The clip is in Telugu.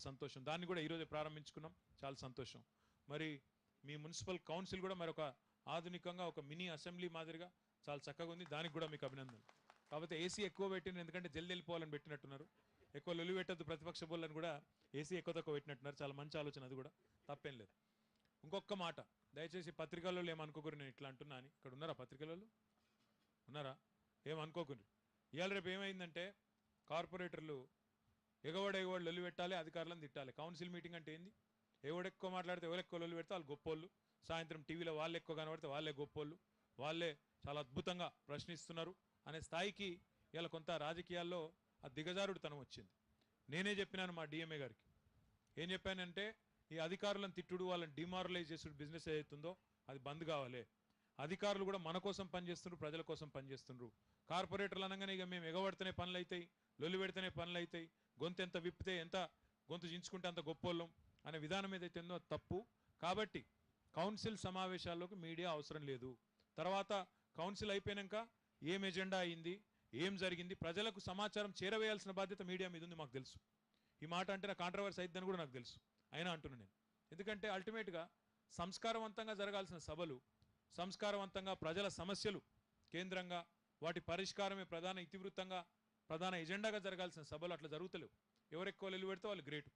చాలా సంతోషం. దాన్ని కూడా ఈరోజే ప్రారంభించుకున్నాం. చాలా సంతోషం. మరి మీ మున్సిపల్ కౌన్సిల్ కూడా మరొక ఆధునికంగా ఒక మినీ అసెంబ్లీ మాదిరిగా చాలా చక్కగా ఉంది. దానికి కూడా మీకు అభినందనలు. కాకపోతే ఏసీ ఎక్కువ పెట్టిన ఎందుకంటే జల్ది వెళ్ళిపోవాలని పెట్టినట్టున్నారు. ఎక్కువ లొలి పెట్టద్దు ప్రతిపక్ష బోళ్ళని కూడా ఏసీ ఎక్కువ తక్కువ పెట్టినట్టున్నారు. చాలా మంచి ఆలోచన అది కూడా. తప్పేం లేదు. ఇంకొక మాట. దయచేసి పత్రికలలో ఏమనుకోకరు నేను ఇట్లా అంటున్నా అని. ఇక్కడ ఉన్నారా పత్రికలలో? ఉన్నారా? ఏమనుకోకరు ఇవాళ రేపు ఏమైందంటే కార్పొరేటర్లు ఎగవాడు ఎగవాడు లొల్లి పెట్టాలి అధికారులను తిట్టాలి. కౌన్సిల్ మీటింగ్ అంటే ఏంది? ఎవడు ఎక్కువ మాట్లాడితే ఎవరు ఎక్కువ లొల్లు పెడితే వాళ్ళు గొప్పోళ్ళు. సాయంత్రం టీవీలో వాళ్ళు ఎక్కువ కనబడితే వాళ్ళే గొప్పోళ్ళు. వాళ్ళే చాలా అద్భుతంగా ప్రశ్నిస్తున్నారు అనే స్థాయికి ఇలా కొంత రాజకీయాల్లో ఆ దిగజారుడుతనం వచ్చింది. నేనే చెప్పినాను మా డిఎంఏ గారికి. ఏం చెప్పానంటే ఈ అధికారులను తిట్టుడు వాళ్ళని డిమారలైజ్ చేసుడు బిజినెస్ ఏదైతుందో అది బంద్ కావాలి. అధికారులు కూడా మన కోసం పనిచేస్తుండ్రు ప్రజల కోసం పనిచేస్తుండ్రు కార్పొరేటర్లు అనగానే ఇక మేము ఎగబడితేనే పనులు అవుతాయి లొల్లి పెడితేనే పనులు అవుతాయి గొంతు ఎంత విప్పితే ఎంత గొంతు చించుకుంటే అంత గొప్పోళ్ళం అనే విధానం ఏదైతే ఉందో తప్పు. కాబట్టి కౌన్సిల్ సమావేశాల్లోకి మీడియా అవసరం లేదు. తర్వాత కౌన్సిల్ అయిపోయాక ఏం ఎజెండా అయింది ఏం జరిగింది ప్రజలకు సమాచారం చేరవేయాల్సిన బాధ్యత మీడియా మీద ఉంది మాకు తెలుసు. ఈ మాట అంటే నా కాంట్రవర్సీ అయిద్దని కూడా నాకు తెలుసు. అయినా అంటున్నాను నేను. ఎందుకంటే అల్టిమేట్గా సంస్కారవంతంగా జరగాల్సిన సభలు సంస్కారవంతంగా ప్రజల సమస్యలు కేంద్రంగా వాటి పరిష్కారమే ప్రధాన ఇతివృత్తంగా ప్రధాన ఎజెండాగా జరగాల్సిన సభలు అట్లా జరుగుతలేవు. ఎవరు ఎక్కువ నిలబెడితే వాళ్ళు గ్రేట్.